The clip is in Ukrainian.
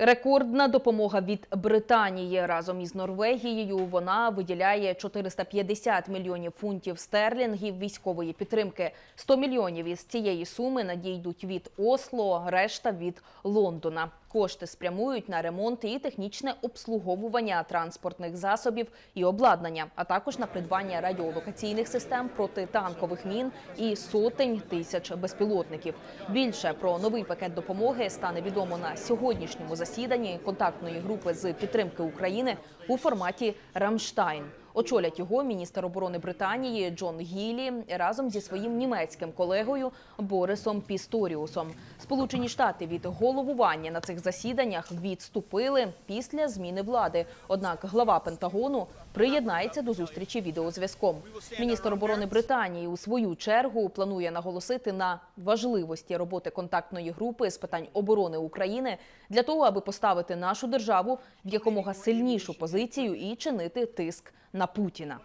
Рекордна допомога від Британії разом із Норвегією. Вона виділяє 450 мільйонів фунтів стерлінгів військової підтримки. 100 мільйонів із цієї суми надійдуть від Осло, решта від Лондона. Кошти спрямують на ремонт і технічне обслуговування транспортних засобів і обладнання, а також на придбання радіолокаційних систем протитанкових мін і сотень тисяч безпілотників. Більше про новий пакет допомоги стане відомо на сьогоднішньому засіданні контактної групи з підтримки України у форматі Рамштайн. Очолять його міністр оборони Британії Джон Гілі разом зі своїм німецьким колегою Борисом Пісторіусом. Сполучені Штати від головування на цих засіданнях відступили після зміни влади. Однак глава Пентагону приєднається до зустрічі відеозв'язком. Міністр оборони Британії у свою чергу планує наголосити на важливості роботи контактної групи з питань оборони України для того, аби поставити нашу державу в якомога сильнішу позицію і чинити тиск на Путіна.